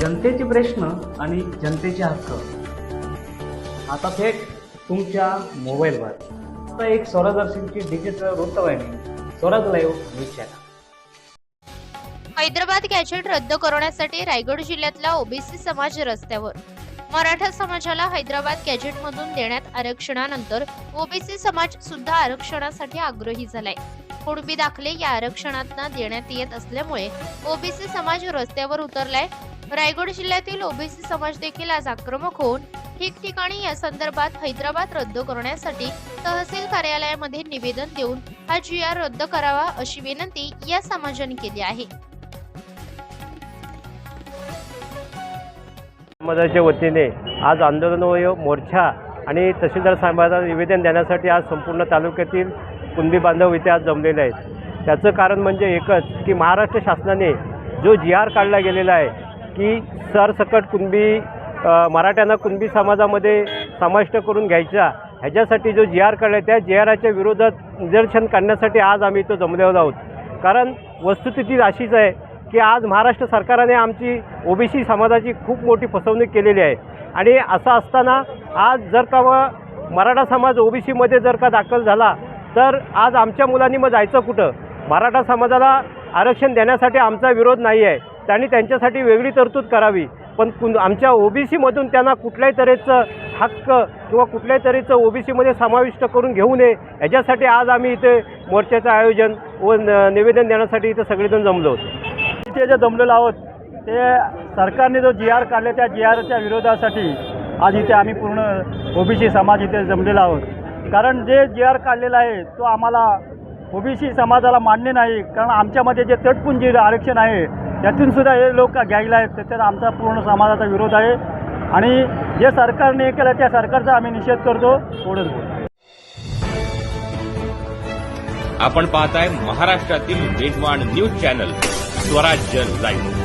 जनतेचे प्रश्न आणि जनतेचे हक्क. आता थेट तुमच्या मोबाईलवर आता एक स्वरादर्शनची डिजिटल वृत्तवाहिनी Swaraj live news channel Hyderabad gazette रद्द करण्यासाठी रायगड जिल्ह्यातला ओबीसी समाज रस्त्यावर. मराठा समाजाला हैदराबाद गॅजेटमधून देण्यात आरक्षणानंतर ओबीसी समाज सुद्धा आरक्षणासाठी आग्रही झालाय. कुणबी दाखले या आरक्षणांना देण्यात येत असल्यामुळे ओबीसी समाज रस्त्यावर उतरलाय. रायगड जिल्ह्यातील ओबीसी समाज देखील आज आक्रमक होऊन ठिकठिकाणी या संदर्भात हैदराबाद रद्द करण्यासाठी तहसील कार्यालयामध्ये निवेदन देऊन हा जी आर रद्द करावा अशी विनंती या समाजाने केली आहे. समाजाच्या वतीने आज आंदोलन व मोर्चा आणि तहसीलदार साहेबांना निवेदन देण्यासाठी आज संपूर्ण तालुक्यातील कुणबी बांधव इथे आज जमलेले आहेत. त्याचं कारण म्हणजे एकच की महाराष्ट्र शासनाने जो जी आर काढला गेलेला आहे की सरसकट कुणबी मराठ्यांना कुणबी समाजामध्ये समाविष्ट करून घ्यायचा ह्याच्यासाठी जो जी आर काढला आहे त्या जी आराच्या विरोधात निदर्शन काढण्यासाठी आज आम्ही इथं जमलेलो आहोत. कारण वस्तुस्थिती अशीच आहे की आज महाराष्ट्र सरकारने आमची ओबीसी समाजाची खूप मोठी फसवणूक केलेली आहे. आणि असं असताना आज जर का मराठा समाज ओबीसीमध्ये जर का दाखल झाला तर आज आमच्या मुलांनी मग जायचं कुठं? मराठा समाजाला आरक्षण देण्यासाठी आमचा विरोध नाही आहे त्यांनी त्यांच्यासाठी वेगळी तरतूद करावी. पण कु आमच्या ओबीसीमधून त्यांना कुठल्याही तऱ्हेचं हक्क किंवा कुठल्याही तऱ्हेचं ओबीसीमध्ये समाविष्ट करून घेऊ नये. याच्यासाठी आज आम्ही इथे मोर्चाचं आयोजन व न- निवेदन देण्यासाठी इथं सगळेजण जमलो होतो. इथे जे जमलेलो आहोत ते सरकारने जो जी आर काढले त्या जी आरच्या विरोधासाठी आज इथे आम्ही पूर्ण ओबीसी समाज इथे जमलेला आहोत. कारण जे जी आर काढलेला आहे तो आम्हाला ओबीसी समाजाला मान्य नाही. कारण आमच्यामध्ये जे तटपुंजी आरक्षण आहे त्यातून सुद्धा हे लोक घ्यायला आहेत. त्याच्यात आमचा पूर्ण समाजाचा विरोध आहे. आणि जे सरकारने केलं त्या सरकारचा आम्ही निषेध करतो. एवढंच आपण पाहताय महाराष्ट्रातील वेगवान न्यूज चॅनल स्वराज्य लाईव्ह.